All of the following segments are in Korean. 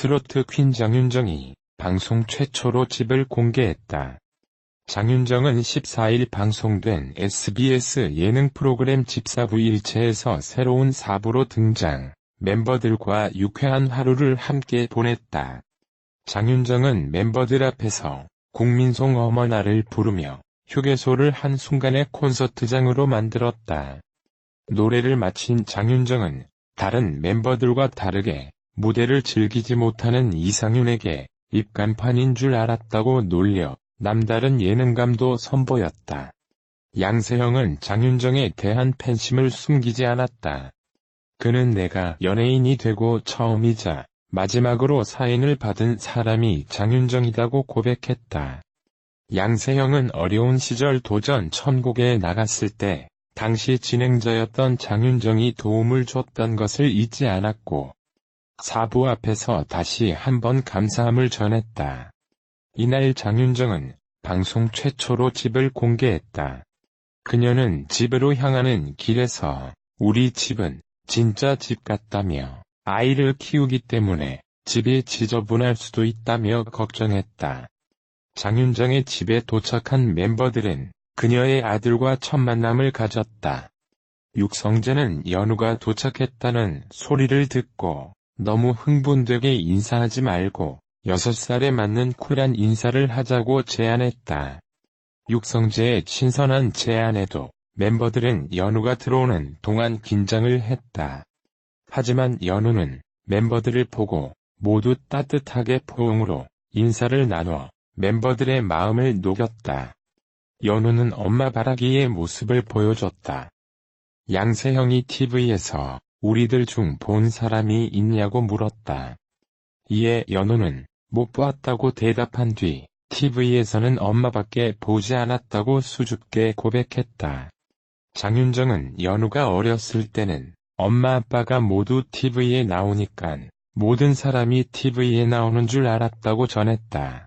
트로트 퀸 장윤정이 방송 최초로 집을 공개했다. 장윤정은 14일 방송된 SBS 예능 프로그램 집사부 일체에서 새로운 사부로 등장, 멤버들과 유쾌한 하루를 함께 보냈다. 장윤정은 멤버들 앞에서 국민송 어머나를 부르며 휴게소를 한순간에 콘서트장으로 만들었다. 노래를 마친 장윤정은 다른 멤버들과 다르게 무대를 즐기지 못하는 이상윤에게 입간판인 줄 알았다고 놀려 남다른 예능감도 선보였다. 양세형은 장윤정에 대한 팬심을 숨기지 않았다. 그는 내가 연예인이 되고 처음이자 마지막으로 사인을 받은 사람이 장윤정이라고 고백했다. 양세형은 어려운 시절 도전 천국에 나갔을 때 당시 진행자였던 장윤정이 도움을 줬던 것을 잊지 않았고 사부 앞에서 다시 한번 감사함을 전했다. 이날 장윤정은 방송 최초로 집을 공개했다. 그녀는 집으로 향하는 길에서 우리 집은 진짜 집 같다며 아이를 키우기 때문에 집이 지저분할 수도 있다며 걱정했다. 장윤정의 집에 도착한 멤버들은 그녀의 아들과 첫 만남을 가졌다. 육성재는 연우가 도착했다는 소리를 듣고 너무 흥분되게 인사하지 말고 6살에 맞는 쿨한 인사를 하자고 제안했다. 육성재의 신선한 제안에도 멤버들은 연우가 들어오는 동안 긴장을 했다. 하지만 연우는 멤버들을 보고 모두 따뜻하게 포옹으로 인사를 나눠 멤버들의 마음을 녹였다. 연우는 엄마 바라기의 모습을 보여줬다. 양세형이 TV에서 우리들 중 본 사람이 있냐고 물었다. 이에 연우는 못 보았다고 대답한 뒤 TV에서는 엄마밖에 보지 않았다고 수줍게 고백했다. 장윤정은 연우가 어렸을 때는 엄마 아빠가 모두 TV에 나오니깐 모든 사람이 TV에 나오는 줄 알았다고 전했다.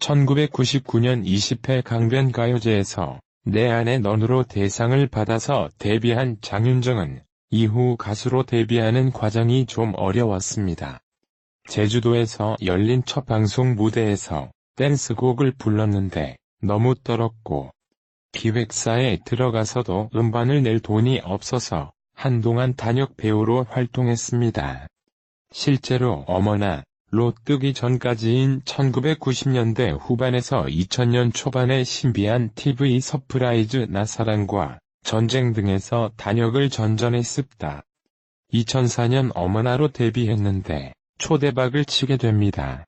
1999년 20회 강변가요제에서 내 안에 넌으로 대상을 받아서 데뷔한 장윤정은 이후 가수로 데뷔하는 과정이 좀 어려웠습니다. 제주도에서 열린 첫 방송 무대에서 댄스곡을 불렀는데 너무 떨었고 기획사에 들어가서도 음반을 낼 돈이 없어서 한동안 단역 배우로 활동했습니다. 실제로 어머나 로 뜨기 전까지인 1990년대 후반에서 2000년 초반에 신비한 TV 서프라이즈 나사랑과 전쟁 등에서 단역을 전전했습니다. 2004년 어머나로 데뷔했는데 초대박을 치게 됩니다.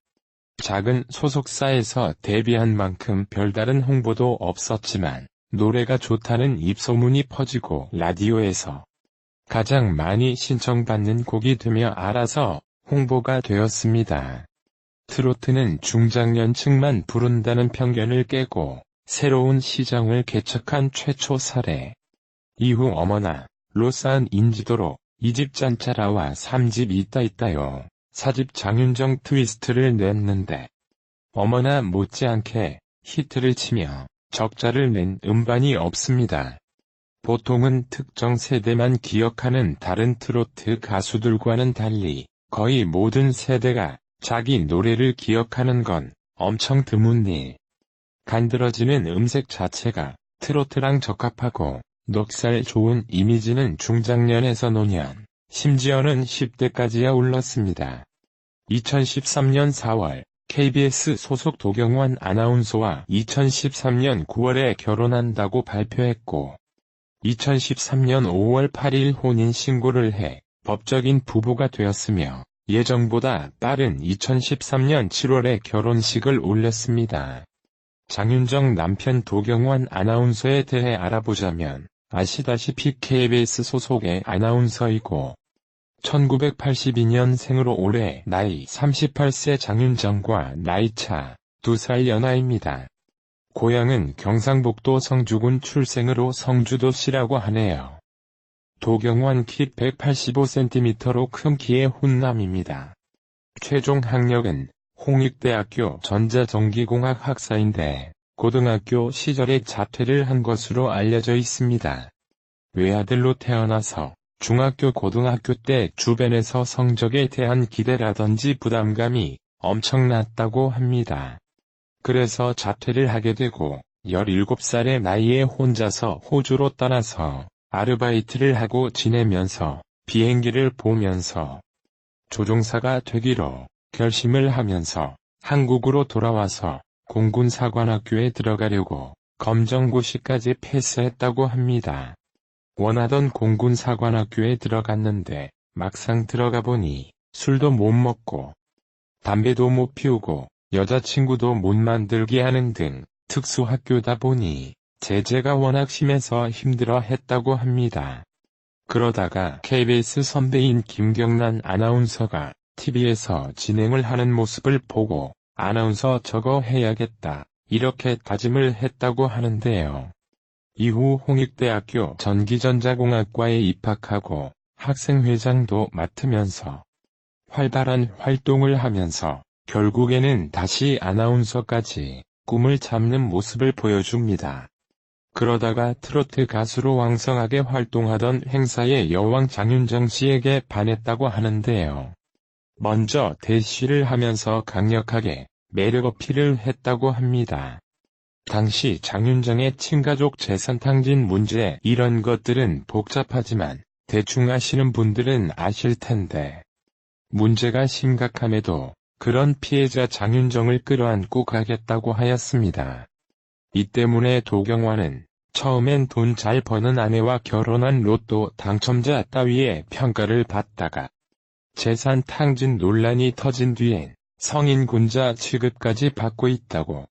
작은 소속사에서 데뷔한 만큼 별다른 홍보도 없었지만 노래가 좋다는 입소문이 퍼지고 라디오에서 가장 많이 신청받는 곡이 되며 알아서 홍보가 되었습니다. 트로트는 중장년층만 부른다는 편견을 깨고 새로운 시장을 개척한 최초 사례. 이후 어머나, 로산 인지도로 2집 짠짜라와 3집 있다 있다요. 4집 장윤정 트위스트를 냈는데 어머나 못지않게 히트를 치며 적자를 낸 음반이 없습니다. 보통은 특정 세대만 기억하는 다른 트로트 가수들과는 달리 거의 모든 세대가 자기 노래를 기억하는 건 엄청 드문 일. 간드러지는 음색 자체가 트로트랑 적합하고 넉살 좋은 이미지는 중장년에서 노년, 심지어는 10대까지야 올랐습니다. 2013년 4월 KBS 소속 도경원 아나운서와 2013년 9월에 결혼한다고 발표했고 2013년 5월 8일 혼인 신고를 해 법적인 부부가 되었으며 예정보다 빠른 2013년 7월에 결혼식을 올렸습니다. 장윤정 남편 도경원 아나운서에 대해 알아보자면 아시다시피 KBS 소속의 아나운서이고 1982년 생으로 올해 나이 38세 장윤정과 나이차 2살 연하입니다. 고향은 경상북도 성주군 출생으로 성주도시라고 하네요. 도경환 키 185cm로 큰 키의 훈남입니다. 최종 학력은 홍익대학교 전자전기공학 학사인데 고등학교 시절에 자퇴를 한 것으로 알려져 있습니다. 외아들로 태어나서 중학교 고등학교 때 주변에서 성적에 대한 기대라든지 부담감이 엄청났다고 합니다. 그래서 자퇴를 하게 되고 17살의 나이에 혼자서 호주로 떠나서 아르바이트를 하고 지내면서 비행기를 보면서 조종사가 되기로 결심을 하면서 한국으로 돌아와서 공군사관학교에 들어가려고 검정고시까지 패스했다고 합니다. 원하던 공군사관학교에 들어갔는데 막상 들어가 보니 술도 못 먹고 담배도 못 피우고 여자친구도 못 만들게 하는 등 특수학교다 보니 제재가 워낙 심해서 힘들어 했다고 합니다. 그러다가 KBS 선배인 김경란 아나운서가 TV에서 진행을 하는 모습을 보고 아나운서 저거 해야겠다 이렇게 다짐을 했다고 하는데요. 이후 홍익대학교 전기전자공학과에 입학하고 학생회장도 맡으면서 활발한 활동을 하면서 결국에는 다시 아나운서까지 꿈을 잡는 모습을 보여줍니다. 그러다가 트로트 가수로 왕성하게 활동하던 행사의 여왕 장윤정 씨에게 반했다고 하는데요. 먼저 대시를 하면서 강력하게 매력 어필을 했다고 합니다. 당시 장윤정의 친가족 재산 탕진 문제 이런 것들은 복잡하지만 대충 아시는 분들은 아실 텐데 문제가 심각함에도 그런 피해자 장윤정을 끌어안고 가겠다고 하였습니다. 이 때문에 도경화는 처음엔 돈 잘 버는 아내와 결혼한 로또 당첨자 따위의 평가를 받다가 재산 탕진 논란이 터진 뒤엔 성인 군자 취급까지 받고 있다고.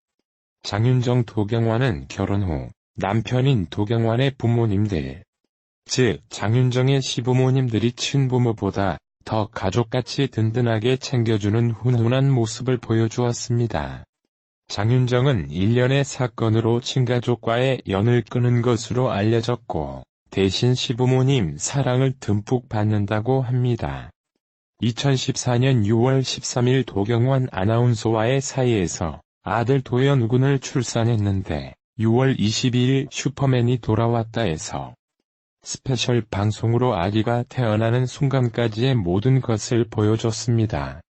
장윤정 도경화는 결혼 후 남편인 도경환의 부모님들, 즉 장윤정의 시부모님들이 친부모보다 더 가족같이 든든하게 챙겨주는 훈훈한 모습을 보여주었습니다. 장윤정은 일련의 사건으로 친가족과의 연을 끊은 것으로 알려졌고 대신 시부모님 사랑을 듬뿍 받는다고 합니다. 2014년 6월 13일 도경원 아나운서와의 사이에서 아들 도연군을 출산했는데 6월 22일 슈퍼맨이 돌아왔다에서 스페셜 방송으로 아기가 태어나는 순간까지의 모든 것을 보여줬습니다.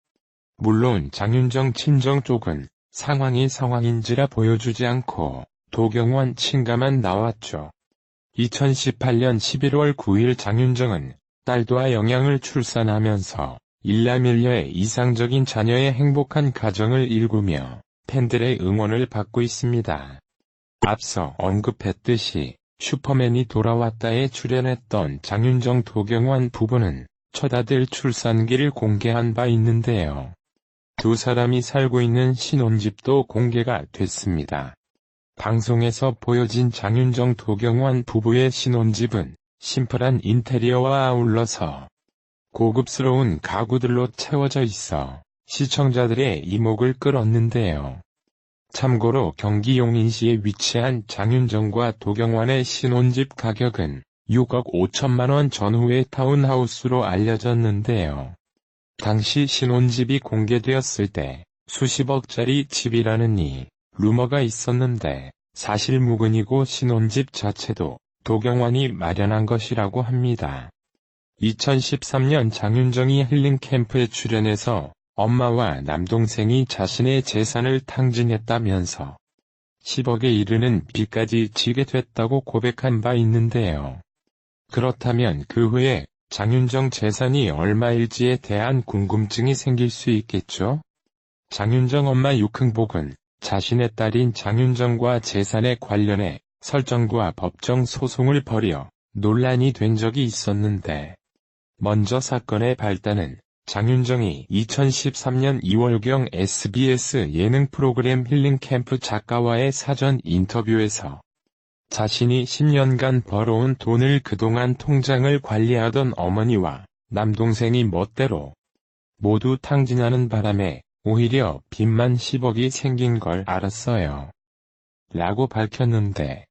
물론 장윤정 친정 쪽은 상황이 상황인지라 보여주지 않고 도경원 친가만 나왔죠. 2018년 11월 9일 장윤정은 딸도와 영양을 출산하면서 일남일녀의 이상적인 자녀의 행복한 가정을 일구며 팬들의 응원을 받고 있습니다. 앞서 언급했듯이 슈퍼맨이 돌아왔다에 출연했던 장윤정 도경원 부부는 첫 아들 출산기를 공개한 바 있는데요. 두 사람이 살고 있는 신혼집도 공개가 됐습니다. 방송에서 보여진 장윤정 도경원 부부의 신혼집은 심플한 인테리어와 아울러서 고급스러운 가구들로 채워져 있어 시청자들의 이목을 끌었는데요. 참고로 경기 용인시에 위치한 장윤정과 도경환의 신혼집 가격은 6억 5천만원 전후의 타운하우스로 알려졌는데요. 당시 신혼집이 공개되었을 때 수십억짜리 집이라는 이 루머가 있었는데 사실 무근이고 신혼집 자체도 도경환이 마련한 것이라고 합니다. 2013년 장윤정이 힐링캠프에 출연해서 엄마와 남동생이 자신의 재산을 탕진했다면서 10억에 이르는 빚까지 지게 됐다고 고백한 바 있는데요. 그렇다면 그 후에 장윤정 재산이 얼마일지에 대한 궁금증이 생길 수 있겠죠? 장윤정 엄마 육흥복은 자신의 딸인 장윤정과 재산에 관련해 설정과 법정 소송을 벌여 논란이 된 적이 있었는데 먼저 사건의 발단은 장윤정이 2013년 2월경 SBS 예능 프로그램 힐링캠프 작가와의 사전 인터뷰에서 자신이 10년간 벌어온 돈을 그동안 통장을 관리하던 어머니와 남동생이 멋대로 모두 탕진하는 바람에 오히려 빚만 10억이 생긴 걸 알았어요. 라고 밝혔는데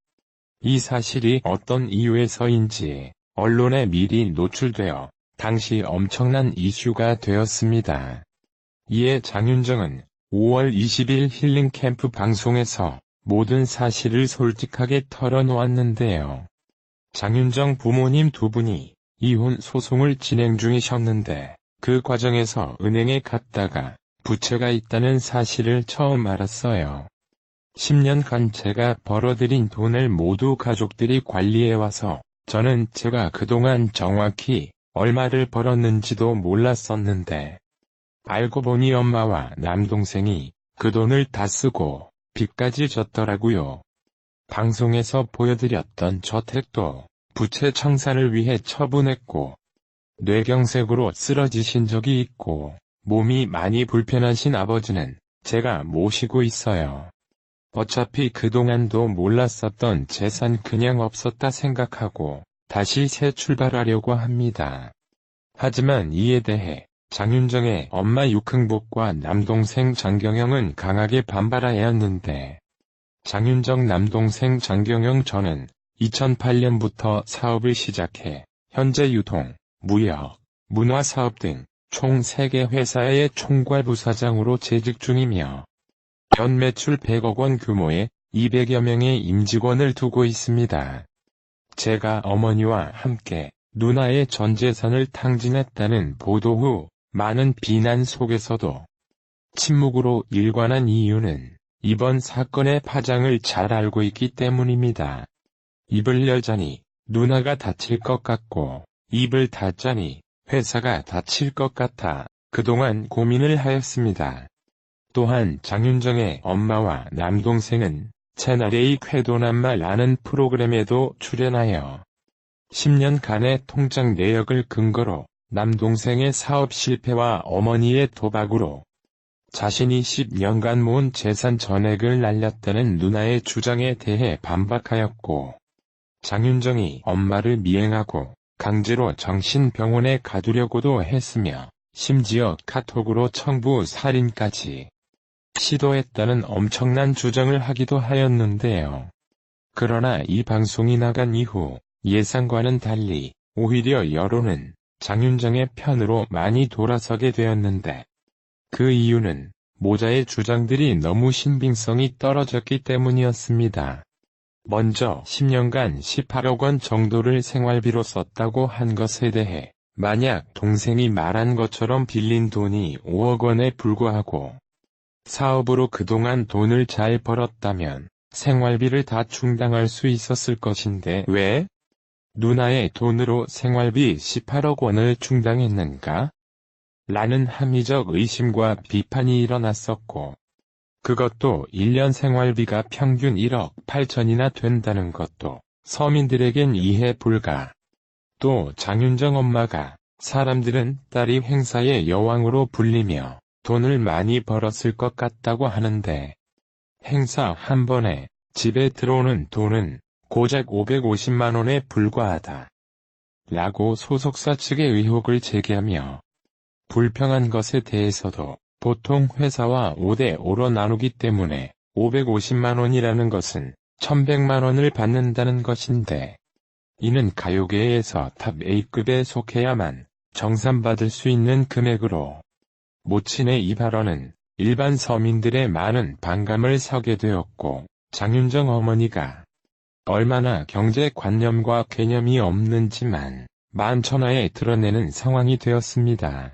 이 사실이 어떤 이유에서인지 언론에 미리 노출되어 당시 엄청난 이슈가 되었습니다. 이에 장윤정은 5월 20일 힐링캠프 방송에서 모든 사실을 솔직하게 털어놓았는데요. 장윤정 부모님 두 분이 이혼 소송을 진행 중이셨는데 그 과정에서 은행에 갔다가 부채가 있다는 사실을 처음 알았어요. 10년간 제가 벌어들인 돈을 모두 가족들이 관리해와서 저는 제가 그동안 정확히 얼마를 벌었는지도 몰랐었는데 알고 보니 엄마와 남동생이 그 돈을 다 쓰고 빚까지 졌더라고요. 방송에서 보여드렸던 저택도 부채 청산을 위해 처분했고 뇌경색으로 쓰러지신 적이 있고 몸이 많이 불편하신 아버지는 제가 모시고 있어요. 어차피 그동안도 몰랐었던 재산 그냥 없었다 생각하고 다시 새 출발하려고 합니다. 하지만 이에 대해 장윤정의 엄마 육흥복과 남동생 장경영은 강하게 반발하였는데 장윤정 남동생 장경영 저는 2008년부터 사업을 시작해 현재 유통, 무역, 문화사업 등 총 3개 회사의 총괄 부사장으로 재직 중이며 연 매출 100억 원 규모의 200여 명의 임직원을 두고 있습니다. 제가 어머니와 함께 누나의 전 재산을 탕진했다는 보도 후 많은 비난 속에서도 침묵으로 일관한 이유는 이번 사건의 파장을 잘 알고 있기 때문입니다. 입을 열자니 누나가 다칠 것 같고 입을 닫자니 회사가 다칠 것 같아 그동안 고민을 하였습니다. 또한 장윤정의 엄마와 남동생은 채널A 쾌도난말라는 프로그램에도 출연하여 10년간의 통장 내역을 근거로 남동생의 사업 실패와 어머니의 도박으로 자신이 10년간 모은 재산 전액을 날렸다는 누나의 주장에 대해 반박하였고 장윤정이 엄마를 미행하고 강제로 정신병원에 가두려고도 했으며 심지어 카톡으로 청부 살인까지 시도했다는 엄청난 주장을 하기도 하였는데요. 그러나 이 방송이 나간 이후 예상과는 달리 오히려 여론은 장윤정의 편으로 많이 돌아서게 되었는데 그 이유는 모자의 주장들이 너무 신빙성이 떨어졌기 때문이었습니다. 먼저 10년간 18억 원 정도를 생활비로 썼다고 한 것에 대해 만약 동생이 말한 것처럼 빌린 돈이 5억 원에 불과하고 사업으로 그동안 돈을 잘 벌었다면 생활비를 다 충당할 수 있었을 것인데 왜? 누나의 돈으로 생활비 18억 원을 충당했는가? 라는 합리적 의심과 비판이 일어났었고 그것도 1년 생활비가 평균 1억 8천이나 된다는 것도 서민들에겐 이해 불가. 또 장윤정 엄마가 사람들은 딸이 행사의 여왕으로 불리며 돈을 많이 벌었을 것 같다고 하는데 행사 한 번에 집에 들어오는 돈은 고작 550만 원에 불과하다. 라고 소속사 측의 의혹을 제기하며 불평한 것에 대해서도 보통 회사와 5대5로 나누기 때문에 550만 원이라는 것은 1100만 원을 받는다는 것인데 이는 가요계에서 탑 A급에 속해야만 정산받을 수 있는 금액으로 모친의 이 발언은 일반 서민들의 많은 반감을 사게 되었고 장윤정 어머니가 얼마나 경제관념과 개념이 없는지만 만천하에 드러내는 상황이 되었습니다.